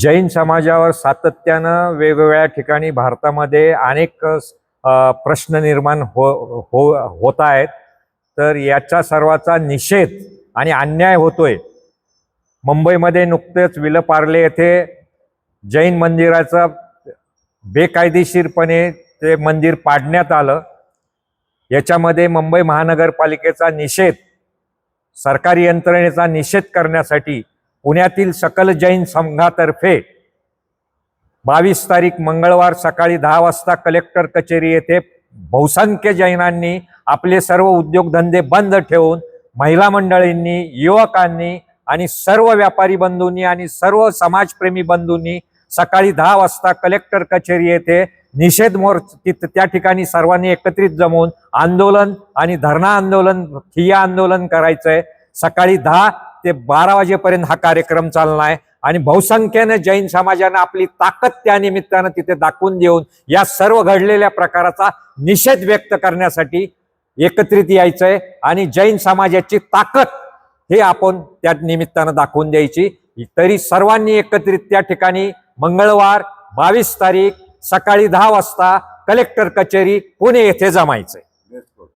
जैन समाजावर सातत्यानं वेगवेगळ्या ठिकाणी भारतामध्ये अनेक प्रश्न निर्माण हो हो होत आहेत. तर याचा सर्वाचा निषेध आणि अन्याय होतोय. मुंबईमध्ये नुकतेच विलपार्ले येथे जैन मंदिराचं बेकायदेशीरपणे ते मंदिर पाडण्यात आलं. याच्यामध्ये मुंबई महानगरपालिकेचा निषेध सरकारी यंत्रणेचा निषेध करण्यासाठी पुण्यातील सकल जैन संघातर्फे बावीस तारीख मंगळवार सकाळी दहा वाजता कलेक्टर कचेरी येथे बहुसंख्य जैनांनी आपले सर्व उद्योगधंदे बंद ठेवून महिला मंडळींनी युवकांनी आणि सर्व व्यापारी बंधूंनी आणि सर्व समाजप्रेमी बंधूंनी सकाळी दहा वाजता कलेक्टर कचेरी येथे निषेध मोर्च त्या ठिकाणी सर्वांनी एकत्रित जमून आंदोलन आणि धरणा आंदोलन ठिय्या आंदोलन करायचंय. सकाळी दहा ते बारा वाजेपर्यंत हा कार्यक्रम चालणार आहे. आणि बहुसंख्येनं जैन समाजानं आपली ताकद त्या निमित्तानं तिथे दाखवून देऊन या सर्व घडलेल्या प्रकाराचा निषेध व्यक्त करण्यासाठी एकत्रित यायचंय. आणि जैन समाजाची ताकद हे आपण त्या निमित्तानं दाखवून द्यायची. तरी सर्वांनी एकत्रित त्या ठिकाणी मंगळवार बावीस तारीख सकाळी दहा वाजता कलेक्टर कचेरी पुणे येथे जमायचंय.